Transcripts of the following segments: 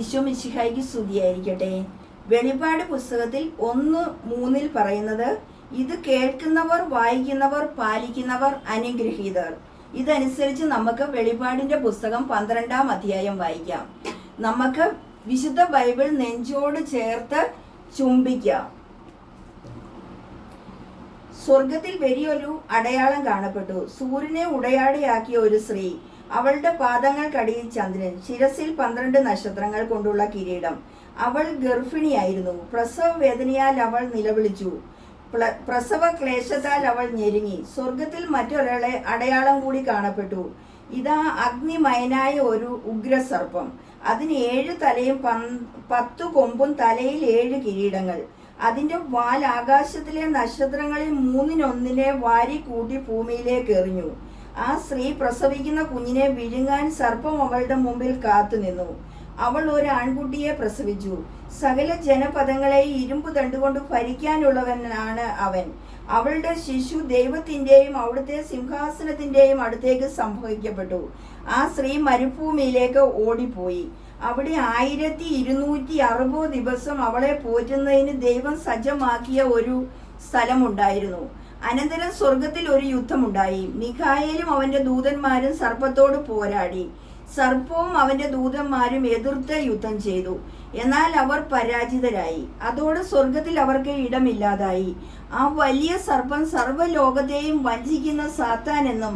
ഈശോ മിശിഹായിക്ക് സ്തുതിയായിരിക്കട്ടെ. വെളിപാട് പുസ്തകത്തിൽ ഒന്ന് മൂന്നിൽ പറയുന്നത് ഇത് കേൾക്കുന്നവർ വായിക്കുന്നവർ പാലിക്കുന്നവർ അനുഗ്രഹീതർ. ഇതനുസരിച്ച് നമുക്ക് വെളിപാടിന്റെ പുസ്തകം പന്ത്രണ്ടാം അധ്യായം വായിക്കാം. നമുക്ക് വിശുദ്ധ ബൈബിൾ നെഞ്ചോട് ചേർത്ത് ചുംബിക്കാം. സ്വർഗത്തിൽ വലിയൊരു അടയാളം കാണപ്പെട്ടു. സൂര്യനെ ഉടയാടിയാക്കിയ ഒരു സ്ത്രീ അവളുടെ പാദങ്ങൾക്കടിയിൽ ചന്ദ്രൻ ശിരസിൽ പന്ത്രണ്ട് നക്ഷത്രങ്ങൾ കൊണ്ടുള്ള കിരീടം. അവൾ ഗർഭിണിയായിരുന്നു. പ്രസവ വേദനയാൽ അവൾ നിലവിളിച്ചു. പ്രസവ ക്ലേശത്താൽ അവൾ ഞെരുങ്ങി. സ്വർഗത്തിൽ മറ്റൊരാളെ അടയാളം കൂടി കാണപ്പെട്ടു. ഇതാ അഗ്നിമയനായ ഒരു ഉഗ്രസർപ്പം. അതിന് ഏഴ് തലയും പത്തു കൊമ്പും തലയിൽ ഏഴ് കിരീടങ്ങൾ. അതിന്റെ വാൽ ആകാശത്തിലെ നക്ഷത്രങ്ങളിൽ മൂന്നിനൊന്നിനെ വാരി കൂട്ടി ഭൂമിയിലേക്ക് എറിഞ്ഞു. ആ സ്ത്രീ പ്രസവിക്കുന്ന കുഞ്ഞിനെ വിഴുങ്ങാൻ സർപ്പം അവളുടെ മുമ്പിൽ കാത്തുനിന്നു അവൾ ഒരു ആൺകുട്ടിയെ പ്രസവിച്ചു. സകല ജനപദങ്ങളെ ഇരുമ്പ് തണ്ടുകൊണ്ട് ഭരിക്കാനുള്ളവനാണ് അവൻ. അവളുടെ ശിശു ദൈവത്തിന്റെയും അവിടുത്തെ സിംഹാസനത്തിന്റെയും അടുത്തേക്ക് സംഭവിക്കപ്പെട്ടു. ആ സ്ത്രീ മരുഭൂമിയിലേക്ക് ഓടിപ്പോയി. അവിടെ ആയിരത്തി ഇരുന്നൂറ്റി അറുപത് ദിവസം അവളെ പോറ്റുന്നതിന് ദൈവം സജ്ജമാക്കിയ ഒരു സ്ഥലമുണ്ടായിരുന്നു. അനന്തരം സ്വർഗത്തിൽ ഒരു യുദ്ധമുണ്ടായി. മിഖായേലും അവന്റെ ദൂതന്മാരും സർപ്പത്തോട് പോരാടി. സർപ്പവും അവന്റെ ദൂതന്മാരും എതിർത്ത് യുദ്ധം ചെയ്തു. എന്നാൽ അവർ പരാജിതരായി. അതോടെ സ്വർഗത്തിൽ അവർക്ക് ഇടമില്ലാതായി. ആ വലിയ സർപ്പം സർവലോകത്തെയും വഞ്ചിക്കുന്ന സാത്താൻ എന്നും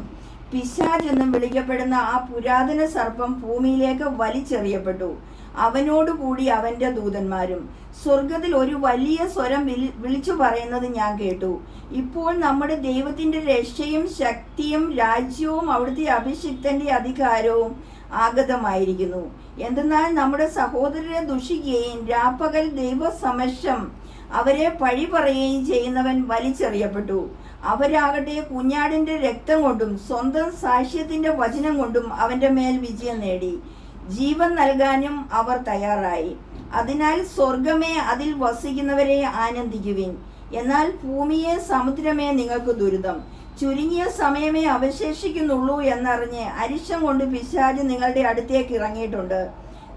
പിശാജ് എന്നും വിളിക്കപ്പെടുന്ന ആ പുരാതന സർപ്പം ഭൂമിയിലേക്ക് വലിച്ചെറിയപ്പെട്ടു. അവനോടുകൂടി അവന്റെ ദൂതന്മാരും. സ്വർഗത്തിൽ ഒരു വലിയ സ്വരം വിളിച്ചു പറയുന്നത് ഞാൻ കേട്ടു. ഇപ്പോൾ നമ്മുടെ ദൈവത്തിന്റെ രക്ഷയും ശക്തിയും രാജ്യവും അവിടുത്തെ അഭിഷിക്തന്റെ അധികാരവും ആഗതമായിരിക്കുന്നു. എന്തെന്നാൽ നമ്മുടെ സഹോദരരെ ദുഷിക്കുകയും രാപ്പകൽ ദൈവസമക്ഷം അവരെ പഴി പറയുകയും ചെയ്യുന്നവൻ വലിച്ചെറിയപ്പെട്ടു. അവരാകട്ടെ കുഞ്ഞാടിന്റെ രക്തം കൊണ്ടും സ്വന്തം സാക്ഷ്യത്തിന്റെ വചനം കൊണ്ടും അവന്റെ മേൽ വിജയം നേടി. ജീവൻ നൽകാനും അവർ തയ്യാറായി. അതിനാൽ സ്വർഗമേ അതിൽ വസിക്കുന്നവരെ ആനന്ദിക്കുവിൻ. എന്നാൽ ഭൂമിയെ സമുദ്രമേ നിങ്ങൾക്ക് ദുരിതം. ചുരുങ്ങിയ സമയമേ അവശേഷിക്കുന്നുള്ളൂ എന്നറിഞ്ഞ് അരിശം കൊണ്ട് പിശാജ് നിങ്ങളുടെ അടുത്തേക്ക് ഇറങ്ങിയിട്ടുണ്ട്.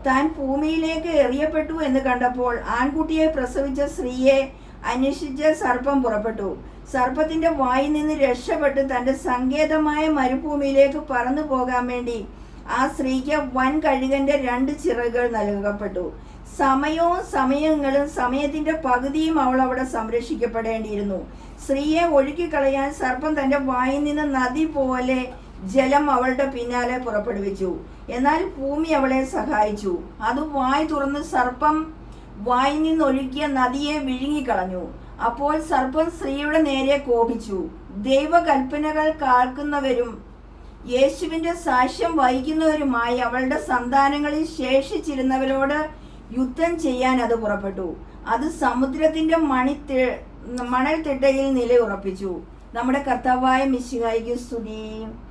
താൻ ഭൂമിയിലേക്ക് എറിയപ്പെട്ടു എന്ന് കണ്ടപ്പോൾ ആൺകുട്ടിയെ പ്രസവിച്ച സ്ത്രീയെ അന്വേഷിച്ച് സർപ്പം പുറപ്പെട്ടു. സർപ്പത്തിന്റെ വായിൽ നിന്ന് രക്ഷപ്പെട്ട് തന്റെ സങ്കേതമായ മരുഭൂമിയിലേക്ക് പറന്നു പോകാൻ വേണ്ടി ആ സ്ത്രീക്ക് വൻ കഴുകന്റെ രണ്ട് ചിറകുകൾ നൽകപ്പെട്ടു. സമയവും സമയങ്ങളും സമയത്തിന്റെ പകുതിയും അവൾ അവിടെ സംരക്ഷിക്കപ്പെടേണ്ടിയിരുന്നു. സ്ത്രീയെ ഒഴുക്കിക്കളയാൻ സർപ്പം തന്റെ വായിൽ നിന്ന് നദി പോലെ ജലം അവളുടെ പിന്നാലെ പുറപ്പെടുവിച്ചു. എന്നാൽ ഭൂമി അവളെ സഹായിച്ചു. അത് വായ് തുറന്ന് സർപ്പം വായിൽ നിന്നൊഴുകിയ നദിയെ വിഴുങ്ങിക്കളഞ്ഞു. അപ്പോൾ സർപ്പം സ്ത്രീയുടെ നേരെ കോപിച്ചു. ദൈവകൽപ്പനകൾ കാൽക്കുന്നവരും യേശുവിന്റെ സാക്ഷ്യം വഹിക്കുന്നവരുമായി അവളുടെ സന്താനങ്ങളിൽ ശേഷിച്ചിരുന്നവരോട് യുദ്ധം ചെയ്യാൻ അത് പുറപ്പെട്ടു. അത് സമുദ്രത്തിന്റെ മണിത്തി മണൽത്തിട്ടയിൽ നിലയുറപ്പിച്ചു. നമ്മുടെ കർത്താവായ മിശിഹായിക്ക് സ്തുതിയും